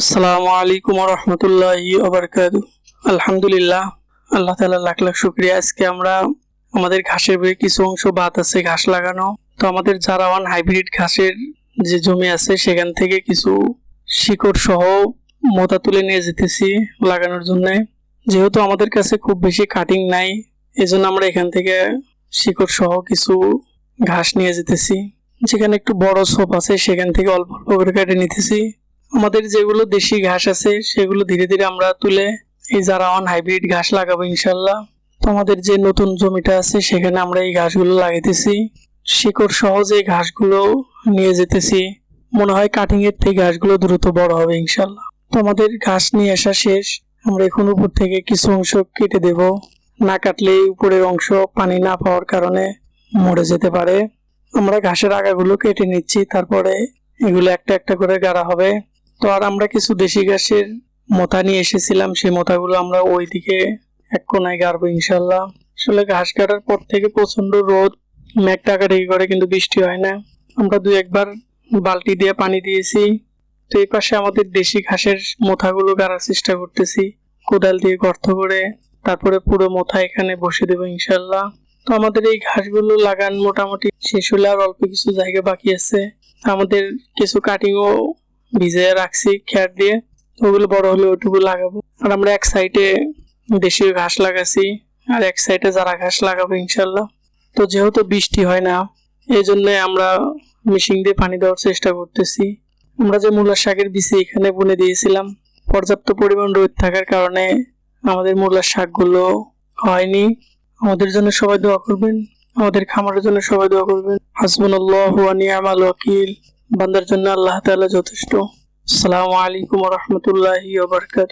আসসালামু আলাইকুম রহমতুল্লাহি ওবরকাত। আলহামদুলিল্লাহ, আল্লাহ তালা লাখ লাখ শুক্রিয়া। আজকে আমরা আমাদের ঘাসের বই কিছু অংশ বাদ আছে, ঘাস লাগানো। তো আমাদের জারাওয়ান হাইব্রিড ঘাসের যে জমি আছে, সেখান থেকে কিছু শিকড় সহ মোতা তুলে নিয়ে যেতেছি লাগানোর জন্য। যেহেতু আমাদের কাছে খুব বেশি কাটিং নাই, এজন্য আমরা এখান থেকে শিকড় সহ কিছু ঘাস নিয়ে যেতেছি। যেখানে একটু বড় সোপ আছে, সেখান থেকে অল্প অল্প করে কেটে নিতেছি। আমাদের যেগুলো দেশি ঘাস আছে, সেগুলো ধীরে ধীরে আমরা তুলে, এই জারাওয়ান হাইব্রিড ঘাস লাগাবো ইনশাল্লাহ তো আমাদের যে নতুন জমিটা আছে, সেখানে আমরা এই ঘাসগুলো লাগাইতেছি। শিকড় সহ যে ঘাসগুলো নিয়ে যেতেছি। মনে হয় কাটিং এর থেকে ঘাসগুলো দ্রুত বড় হবে ইনশাল্লাহ। তো আমাদের ঘাস নিয়ে আসা শেষ। আমরা এখন উপর থেকে কিছু অংশ কেটে দেব। না কাটলে উপরের অংশ পানি না পাওয়ার কারণে মরে যেতে পারে। আমরা ঘাসের আগাগুলো কেটে নিচ্ছি, তারপরে এগুলো একটা একটা করে গাড়া হবে। তো আর আমরা কিছু দেশি ঘাসের মোতা নিয়ে এসেছিলাম, সেই মোতাগুলো আমরা ওইদিকে এক কোনায় গাড়বো ইনশাল্লাহ। আসলে ঘাস কাটার পর থেকে প্রচণ্ড রোদ, মেঘ টাকাটাকি করে কিন্তু বৃষ্টি হয় না। আমরা দু একবার বালতি দিয়ে পানি দিয়েছি। তো এই পাশে আমাদের দেশি ঘাসের মোথাগুলো গাড়ার চেষ্টা করতেছি। কোদাল দিয়ে গর্ত করে, তারপরে পুরো মোথা এখানে বসে দেবো ইনশাল্লাহ। তো আমাদের এই ঘাসগুলো লাগান মোটামুটি শেষ হলে আর অল্প কিছু জায়গা বাকি আছে। আমাদের কিছু কাটিংও ভিজে রাখছি খ্যার দিয়ে, ওগুলো বড় হলে ওটুকু লাগাবো। আর আমরা এক সাইডে দেশীয় ঘাস লাগাছি, আর এক সাইডে যারা ঘাস লাগাবো ইনশাল্লাহ। তো যেহেতু বৃষ্টি হয় না, এই জন্য আমরা মেশিন দিয়ে পানি দেওয়ার চেষ্টা করতেছি। আমরা যে মূলার শাকের বিচি এখানে বুনে দিয়েছিলাম, পর্যাপ্ত পরিমাণ রোদ থাকার কারণে আমাদের মূলার শাকগুলো হয়নি। আমাদের জন্য সবাই দোয়া করবেন, আমাদের খামারের জন্য সবাই দোয়া করবেন। হাসবুল্লাহ নিয়ামাল ওয়াকিল। বান্দার জন্য আল্লাহ তালা যথেষ্ট। আসসালামু আলাইকুম রহমতুল্লাহি বারাকাতুহু।